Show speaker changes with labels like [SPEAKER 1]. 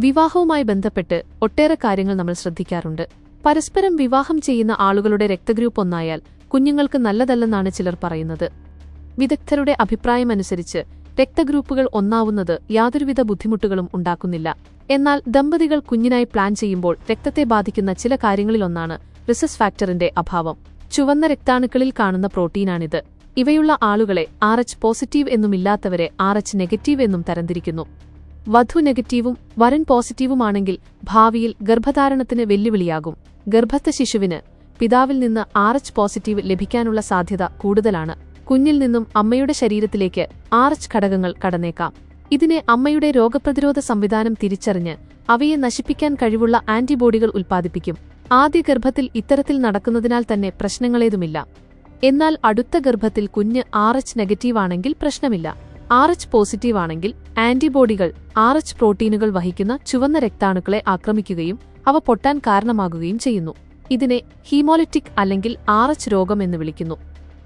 [SPEAKER 1] വിവാഹവുമായി ബന്ധപ്പെട്ട് ഒട്ടേറെ കാര്യങ്ങൾ നമ്മൾ ശ്രദ്ധിക്കാറുണ്ട്. പരസ്പരം വിവാഹം ചെയ്യുന്ന ആളുകളുടെ രക്തഗ്രൂപ്പ് ഒന്നായാൽ കുഞ്ഞുങ്ങൾക്ക് നല്ലതല്ലെന്നാണ് ചിലർ പറയുന്നത്. വിദഗ്ധരുടെ അഭിപ്രായമനുസരിച്ച് രക്തഗ്രൂപ്പുകൾ ഒന്നാവുന്നത് യാതൊരുവിധ ബുദ്ധിമുട്ടുകളും ഉണ്ടാക്കുന്നില്ല. എന്നാൽ ദമ്പതികൾ കുഞ്ഞിനായി പ്ലാൻ ചെയ്യുമ്പോൾ രക്തത്തെ ബാധിക്കുന്ന ചില കാര്യങ്ങളിലൊന്നാണ് റിസസ് ഫാക്ടറിന്റെ അഭാവം. ചുവന്ന രക്താണുക്കളിൽ കാണുന്ന പ്രോട്ടീനാണിത്. ഇവയുള്ള ആളുകളെ ആർ എച്ച് പോസിറ്റീവ് എന്നുമില്ലാത്തവരെ ആർ എച്ച് നെഗറ്റീവ് എന്നും തരംതിരിക്കുന്നു. വധു നെഗറ്റീവും വരൻ പോസിറ്റീവുമാണെങ്കിൽ ഭാവിയിൽ ഗർഭധാരണത്തിന് വെല്ലുവിളിയാകും. ഗർഭസ്ഥ ശിശുവിന് പിതാവിൽ നിന്ന് ആർ എച്ച് പോസിറ്റീവ് ലഭിക്കാനുള്ള സാധ്യത കൂടുതലാണ്. കുഞ്ഞിൽ നിന്നും അമ്മയുടെ ശരീരത്തിലേക്ക് ആർ എച്ച് ഘടകങ്ങൾ കടന്നേക്കാം. ഇതിനെ അമ്മയുടെ രോഗപ്രതിരോധ സംവിധാനം തിരിച്ചറിഞ്ഞ് അവയെ നശിപ്പിക്കാൻ കഴിവുള്ള ആന്റിബോഡികൾ ഉൽപ്പാദിപ്പിക്കും. ആദ്യ ഗർഭത്തിൽ ഇത്തരത്തിൽ നടക്കുന്നതിനാൽ തന്നെ പ്രശ്നങ്ങളേതുമില്ല. എന്നാൽ അടുത്ത ഗർഭത്തിൽ കുഞ്ഞ് ആർ എച്ച് നെഗറ്റീവാണെങ്കിൽ പ്രശ്നമില്ല. ആർ എച്ച് പോസിറ്റീവ് ആണെങ്കിൽ ആന്റിബോഡികൾ ആർ എച്ച് പ്രോട്ടീനുകൾ വഹിക്കുന്ന ചുവന്ന രക്താണുക്കളെ ആക്രമിക്കുകയും അവ പൊട്ടാൻ കാരണമാകുകയും ചെയ്യുന്നു. ഇതിനെ ഹീമോലിറ്റിക് അല്ലെങ്കിൽ ആർ എച്ച് രോഗം എന്ന് വിളിക്കുന്നു.